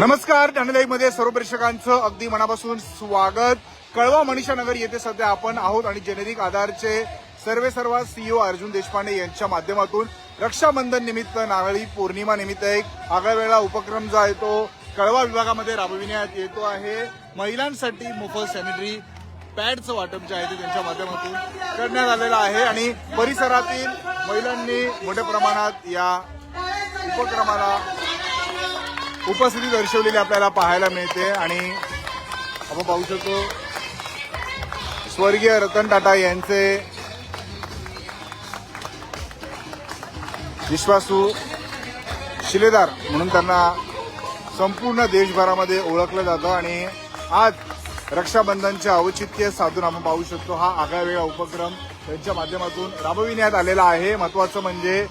नमस्कारमध्ये सर्व प्रेक्षकांचं अगदी मनापासून स्वागत. कळवा मनीषा नगर येथे सध्या आपण आहोत आणि जेनेरिक आधारचे सर्वे सर्व सीईओ अर्जुन देशपांडे यांच्या माध्यमातून रक्षाबंधन निमित्त नारळी पौर्णिमा निमित्त एक आगळा वेळा उपक्रम जो आहे तो कळवा विभागामध्ये राबविण्यात येतो आहे. महिलांसाठी मोफत सॅनिटरी पॅडचं वाटप जे आहे ते त्यांच्या माध्यमातून करण्यात आलेलं आहे आणि परिसरातील महिलांनी मोठ्या प्रमाणात या उपक्रमाला उपस्थिती दर्शवलेली आपल्याला पाहायला मिळते आणि आपण पाहू शकतो स्वर्गीय रतन टाटा यांचे विश्वासू शिलेदार म्हणून त्यांना संपूर्ण देशभरामध्ये ओळखलं जातं आणि आज रक्षाबंधनचे औचित्य साधून आपण पाहू शकतो हा आगळा वेगळा उपक्रम त्यांच्या माध्यमातून राबविण्यात आलेला आहे. महत्वाचं म्हणजे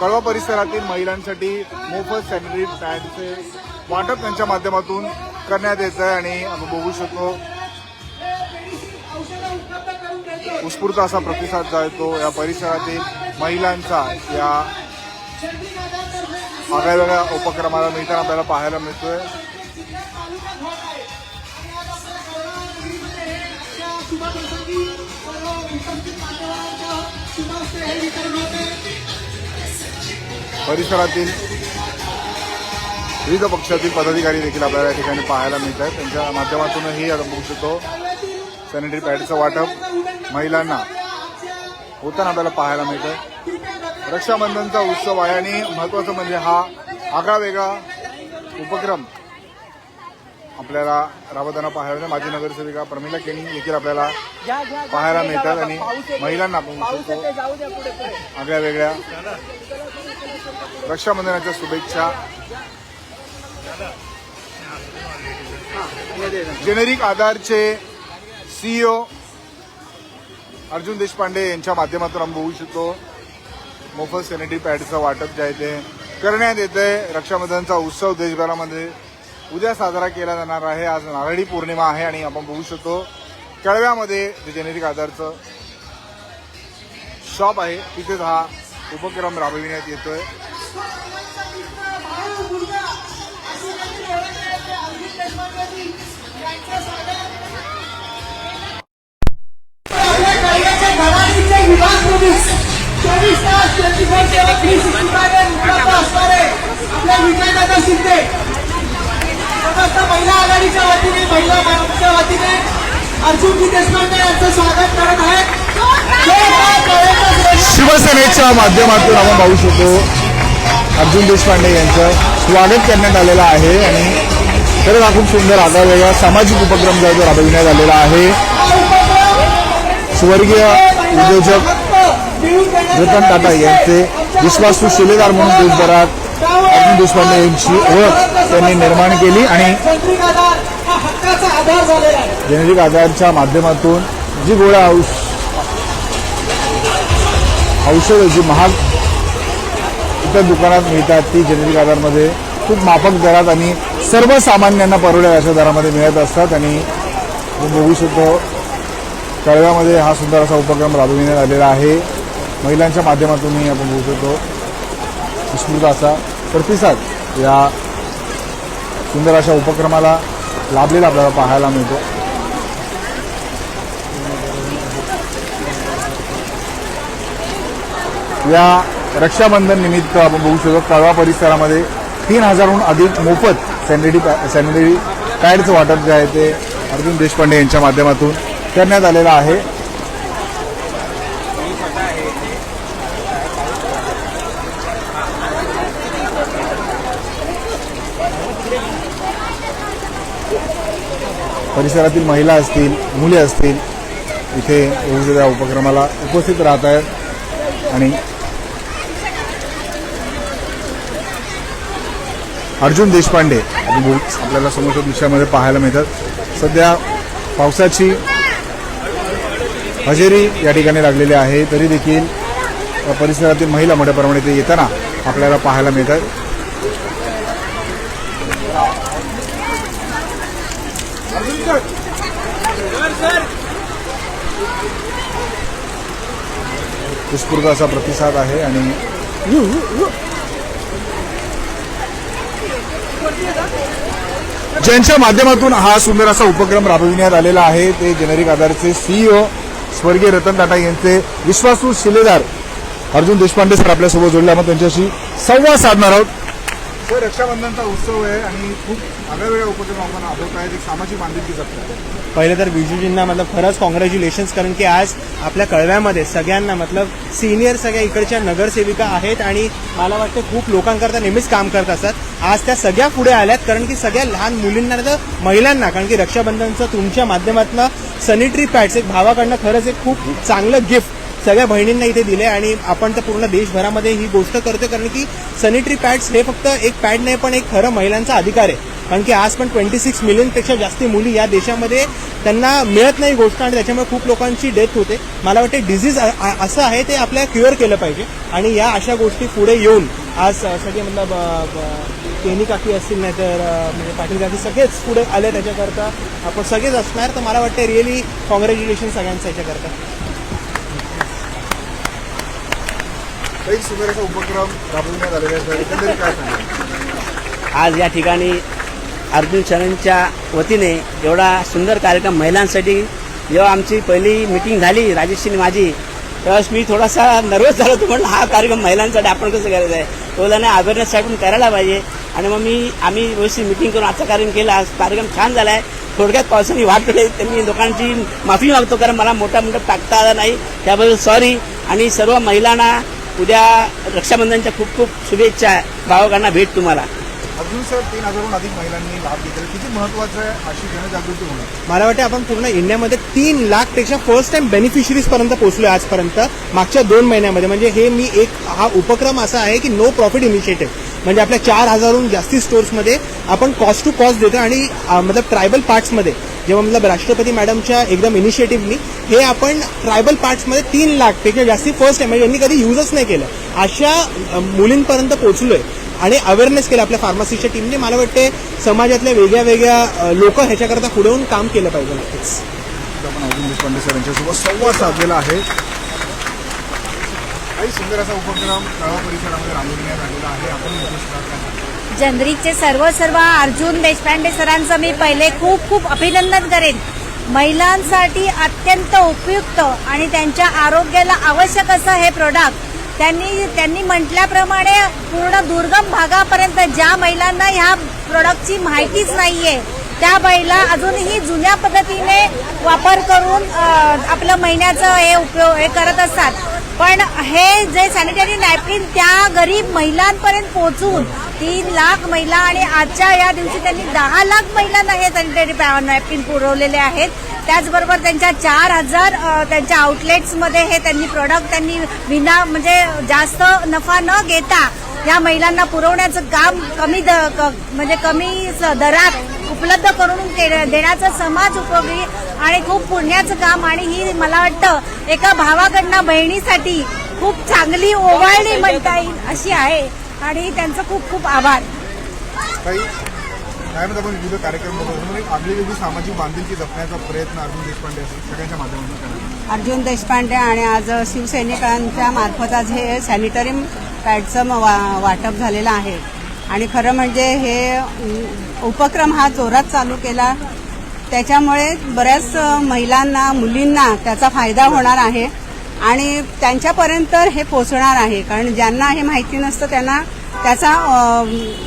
कळवा परिसरातील महिलांसाठी मोफत सॅनिटरी पॅडचे वाटप त्यांच्या माध्यमातून करण्यात येत आहे आणि आपण बघू शकतो उत्स्फूर्त असा प्रतिसाद जातो या परिसरातील महिलांचा या आगळ्या वेगळ्या उपक्रमाला मिळताना आपल्याला पाहायला मिळतोय. परिसरातील विविध पक्षातील पदाधिकारी देखील आपल्याला या ठिकाणी पाहायला मिळत आहेत. त्यांच्या माध्यमातूनही आता बघू शकतो. सॅनिटरी पॅडचं वाटप महिलांना होताना आपल्याला पाहायला मिळतं रक्षाबंधनचा उत्सव आहे आणि महत्वाचं म्हणजे हा आगळा वेगळा उपक्रम आपल्याला राबवताना पाहायला. माजी नगरसेविका प्रमिला केणी देखील आपल्याला पाहायला मिळतात आणि महिलांना आपण आगळ्या वेगळ्या. रक्षाबंधनाच्या शुभेच्छा. जेनेरिक आधारचे सीईओ अर्जुन देशपांडे यांच्या माध्यमातून आपण बघू शकतो. मोफत सॅनिटरी पॅडचं वाटप जे आहे ते करण्यात येते रक्षाबंधनचा उत्सव देशभरामध्ये उद्या साजरा केला जाणार आहे. आज नारळी पौर्णिमा आहे आणि आपण बघू शकतो कळव्यामध्ये जे जेनेरिक आधारचं शॉप आहे. तिथेच हा उपक्रम राबविण्यात येतोय. चोवीस तास twenty four seven three sixty five उपलब्ध असणारे आपले विजयदादा शिंदे समस्त महिला आघाडीच्या वतीने महिला आघाडीच्या वतीने अर्जुनजी देशपांडे यांचं स्वागत करत आहे शिवसेनेच्या माध्यमातून आपण पाहू शकतो अर्जुन देशपांडे यांचं स्वागत करण्यात आलेलं आहे आणि खरंच हा खूप सुंदर आगळा वेगळा सामाजिक उपक्रम जो आहे तो राबविण्यात आलेला आहे. स्वर्गीय उद्योजक रतन टाटा यांचे विश्वासू शिलेदार म्हणून देशभरात अर्जुन देशपांडे यांची ओळख. त्यांनी निर्माण केली आणि जेनेरिक आधारच्या माध्यमातून जी गोळ्या औष औषधं जी महाग इतर दुकानात मिळतात ती जेनेरिक आधारमध्ये खूप माफक दरात आणि सर्वसामान्यांना परवडेल अशा दरामध्ये मिळत असतात आणि बघू शकतो कळव्यामध्ये हा सुंदर असा उपक्रम राबविण्यात आलेला आहे. महिलांच्या माध्यमातूनही आपण बघू शकतो विस्मृत असा प्रतिसाद या सुंदर अशा उपक्रमाला लाभलेला आपल्याला पाहायला मिळतो. या रक्षाबंधन निमित्त आपण बघू शकतो कळवा परिसरामध्ये तीन हजारहून अधिक मोफत सॅनिटरी सॅनिटरी पॅडचं वाटप जे आहे ते अर्जुन देशपांडे यांच्या माध्यमातून करण्यात आलेलं आहे. परिसरातील महिला असतील मुले असतील इथे वेगवेगळ्या उपक्रमाला उपस्थित राहत आहेत. आणि अर्जुन देशपांडे आपण आपल्याला समोरच्या दृश्यामध्ये पाहायला मिळतात. सध्या पावसाची हजेरी या ठिकाणी लागलेली आहे. तरी देखील परिसरातील महिला मोठ्या प्रमाणात येताना आपल्याला पाहायला मिळतात. उत्स्फूर्त असा प्रतिसाद आहे आणि ज्यांच्या माध्यमातून हा सुंदर असा उपक्रम राबविण्यात आलेला आहे ते जेनेरिक आधारचे सीईओ स्वर्गीय रतन टाटा यांचे विश्वासू शिलेदार अर्जुन देशपांडे सर आपल्यासोबत जोडले. आपण त्यांच्याशी संवाद साधणार आहोत. सर रक्षाबंधनचा उत्सव आहे आणि खूप आगळ्या उपक्रम आपण आठवत आहेत एक सामाजिक बांधिलकी जपत. पहिले तर विजूजींना मतलब खरंच कॉंग्रॅच्युलेशन्स कारण की आज आपल्या कळव्यामध्ये सगळ्यांना मतलब सिनियर सगळ्या इकडच्या नगरसेविका आहेत आणि मला वाटतं खूप लोकांकरता नेहमीच काम करत असतात. आज त्या सगळ्या पुढे आल्यात कारण की सगळ्या लहान मुलींना तर महिलांना कारण की रक्षाबंधनचं तुमच्या माध्यमातून सॅनिटरी पॅड्स एक भावाकडनं खरंच एक खूप चांगलं गिफ्ट सगळ्या बहिणींना इथे दिले आणि आपण तर पूर्ण देशभरामध्ये ही गोष्ट करतो कारण की सॅनिटरी पॅड्स हे फक्त एक पॅड नाही पण एक खरं महिलांचा अधिकार आहे. कारण की आज पण ट्वेंटी सिक्स मिलियनपेक्षा जास्त मुली या देशामध्ये त्यांना मिळत नाही गोष्ट आणि त्याच्यामुळे खूप लोकांची डेथ होते. मला वाटते डिझीज असं आहे ते आपल्याला क्युअर केलं पाहिजे. आणि या अशा गोष्टी पुढे येऊन आज सगळे मतलब केनी काकी असतील नाही तर म्हणजे पाटील काकी सगळेच पुढे आले त्याच्याकरता. आपण सगळेच असणार तर मला वाटतं रिअली कॉंग्रॅच्युलेशन सगळ्यांचं याच्याकरता. एक सुंदर असा उपक्रम राबविण्यात आलेला आहे एकंदरीत काय आज या ठिकाणी अर्जुन शरणच्या वतीने एवढा सुंदर कार्यक्रम महिलांसाठी. जेव्हा आमची पहिली मिटिंग झाली राजेशनी माझी त्यावेळेस मी थोडासा नर्वस झालो. होतो म्हणलं हा कार्यक्रम महिलांसाठी आपण कसं करायचं आहे? तो बोलला अवेअरनेस अवेअरनेससाठी करायला पाहिजे. आणि मग मी आम्ही व्यवस्थित मिटिंग करून आजचा कार्यक्रम केला. कार्यक्रम छान झाला आहे थोडक्यात पावसाने वाट केली त्यांनी लोकांची माफी मागतो कारण मला मोठा मोठा टाकता आला नाही. त्याबद्दल सॉरी आणि सर्व महिलांना उद्या रक्षाबंधनच्या खूप खूप शुभेच्छा भावकांना भेट तुम्हाला. अजून सर तीन हजारहून अधिक महिलांनी लाभ घेतला किती महत्वाचं आहे अशी जनजागृती होणं? मला वाटतं आपण पूर्ण इंडियामध्ये तीन लाखपेक्षा फर्स्ट टाइम बेनिफिशरीज पर्यंत पोहोचलोय आजपर्यंत मागच्या दोन महिन्यामध्ये. म्हणजे हे मी एक हा उपक्रम असा आहे की नो प्रॉफिट इनिशिएटिव्ह म्हणजे आपल्या चार हजारहून जास्ती स्टोर्समध्ये आपण कॉस्ट टू कॉस्ट देतो आणि मतलब ट्रायबल पार्ट्समध्ये जेव्हा मतलब राष्ट्रपती मॅडमच्या एकदम इनिशिएटिव्हनी हे आपण ट्रायबल पार्ट्समध्ये तीन लाखपेक्षा जास्ती फर्स्ट टाइम म्हणजे यांनी कधी युजच नाही केलं. अशा मुलींपर्यंत मुलींपर्यंत आहे आणि अवेअरनेस केलं आपल्या फार्मसीच्या टीमने मला वाटते समाजातल्या वेगळ्या वेगळ्या लोक ह्याच्याकरता पुढे येऊन काम केलं पाहिजे नक्कीच. आपण अजून देशपांडे सर यांच्यासोबत संवाद साधलेला आहे. काही सुंदर असा उपक्रम तळाव परिसरामध्ये राबविण्यात आलेला आहे. आपण जनरिकचे सर्व सर्व अर्जुन देशपांडे सरांचं मी पहिले खूप खूप अभिनंदन करेन. महिलांसाठी अत्यंत उपयुक्त आणि त्यांच्या आरोग्याला आवश्यक असं हे प्रोडक्ट त्यांनी त्यांनी म्हटल्याप्रमाणे पूर्ण दुर्गम भागापर्यंत ज्या महिलांना ह्या प्रोडक्टची माहितीच नाहीये त्या महिला अजूनही जुन्या पद्धतीने वापर करून आपलं महिन्याचं हे उपयोग हे करत असतात. पण हे जे सॅनिटरी नॅपकिन त्या गरीब महिलांपर्यंत पोहोचून तीन लाख महिला आणि आजच्या या दिवशी त्यांनी दहा लाख महिलांना हे सॅनिटरी नॅपकिन पुरवलेले आहेत. त्याचबरोबर त्यांच्या चार हजार त्यांच्या आउटलेट्समध्ये हे त्यांनी प्रोडक्ट त्यांनी विना म्हणजे जास्त नफा न घेता या महिलांना पुरवण्याचं काम कमी द क- म्हणजे कमी स- दरात उपलब्ध करून देण्याचं समाज उपयोगी आणि खूप पुण्याचं काम आणि ही मला वाटतं एका भावाकडनं बहिणीसाठी खूप चांगली ओवाळणी म्हणता येईल अशी आहे. आणि त्यांचं खूप खूप आभार. आपण विविध कार्यक्रम एक आपली वेगळी सामाजिक बांधिलकी जपण्याचा प्रयत्न अर्जुन देशपांडे सगळ्यांच्या माध्यमातून करणार अर्जुन देशपांडे आणि आज शिवसैनिकांच्या मार्फत आज हे सॅनिटरी पॅडचं वाटप झालेलं आहे. आणि खरं म्हणजे हे उपक्रम हा जोरात चालू केला. त्याच्यामुळे बऱ्याच महिलांना मुलींना त्याचा फायदा होणार आहे. आणि त्यांच्यापर्यंत हे पोचणार आहे. कारण ज्यांना हे माहिती नसतं त्यांना त्याचा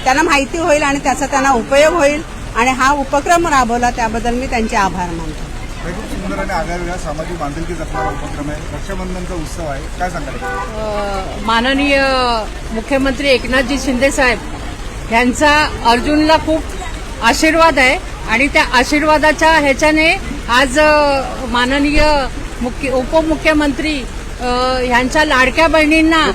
त्यांना माहिती होईल आणि त्याचा त्यांना उपयोग होईल. आणि हा उपक्रम राबवला त्याबद्दल मी त्यांचे आभार मानतो. हे खूप सुंदर आणि आगळ्या वेगळ्या सामाजिक बांधिलकी जपणारा उपक्रम आहे. रक्षाबंधनचा उत्सव आहे. काय सांगाल? माननीय मुख्यमंत्री एकनाथजी शिंदे साहेब यांचा अर्जुनला खूप आशीर्वाद आहे. आणि त्या आशीर्वादाच्या ह्याच्याने आज माननीय मुख्य उपमुख्यमंत्री ह्यांच्या लाडक्या बहिणींना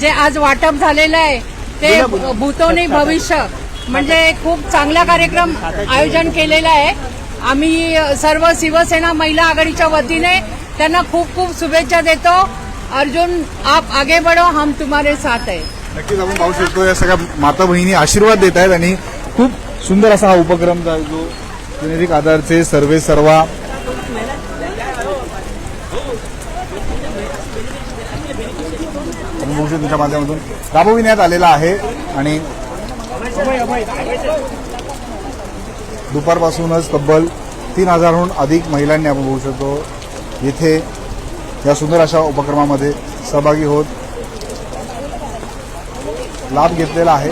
जे आज वाटप झालेलं आहे ते भूतोनी भविष्य म्हणजे खूप चांगला कार्यक्रम आयोजन केलेला आहे. आम्ही सर्व शिवसेना महिला आघाडीच्या वतीने त्यांना खूप खूप शुभेच्छा देतो. अर्जुन आप आगे बढ़ो हम तुम्हारे साथ है. नक्कीच आपण पाहू शकतो या सगळ्या माता बहिणी आशीर्वाद देत आहेत आणि खूप सुंदर असा हा उपक्रम जो जो जेनेरिक आधारचे सर्वे सर्वा. आपण तुमच्या माध्यमातून राबविण्यात आलेला आहे आणि दुपारपासूनच तब्बल तीन हजारहून अधिक महिलांनी आपण बघू शकतो येथे या सुंदर अशा उपक्रमामध्ये सहभागी होत लाभ घेतलेला आहे.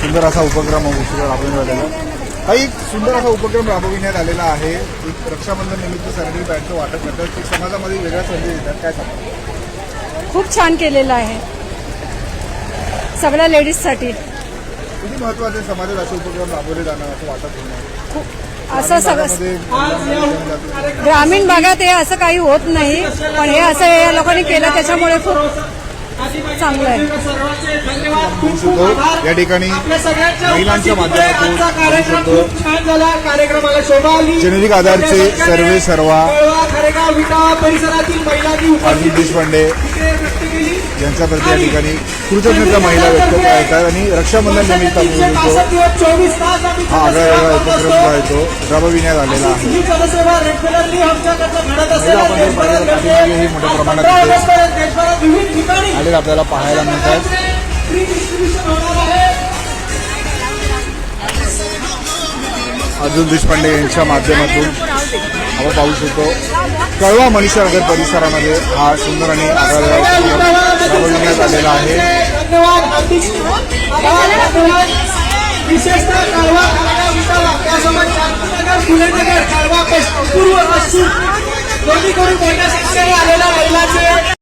सुंदर असा उपक्रम उशिरा राबविण्यात आलेला हा एक सुंदर असा उपक्रम राबविण्यात आलेला आहे. एक रक्षाबंधन निमित्त सॅनिटरी पॅडचं वाटप करतात. ते समाजामध्ये वेगळ्या संधी देतात. काय सांगतात खूप छान केलेलं आहे. सगळ्या लेडीजसाठी. किती महत्त्वाचे समाजात असे उपक्रम राबवले जाणार असं वाटत होणार असं सगळं. ग्रामीण भागात हे असं काही होत नाही पण हे असं या लोकांनी केलं त्याच्यामुळे खूप चांगलं आहे. खूप खूप या ठिकाणी महिलांच्या माध्यमातून आजचा कार्यक्रम शकतो. खूप छान झाला. कार्यक्रमाला शोभा आली. जेनेरिक आधारचे सर्वे सर्वा उपस्थित देशपांडे यांच्याप्रती या ठिकाणी कृतज्ञता महिला व्यक्त करतात आणि रक्षाबंधन निमित्त हा आगळा वेगळा करत उपक्रम. जो आहे तो राबविण्यात आलेला आहे. ही पाठीमागेही मोठ्या प्रमाणात आलेले आपल्याला पाहायला मिळतात. अर्जुन देशपांडे यांच्या माध्यमातून आपण पाहू शकतो. कळवा मनीषानगर परिसरामध्ये हा सुंदर आणि राबविण्यात आलेला आहे. विशेषतः त्यासोबत शांतीनगर फुलेनगर पूर्व पश्चिम. दोन्हीकडून मोठ्या संख्येने आलेल्या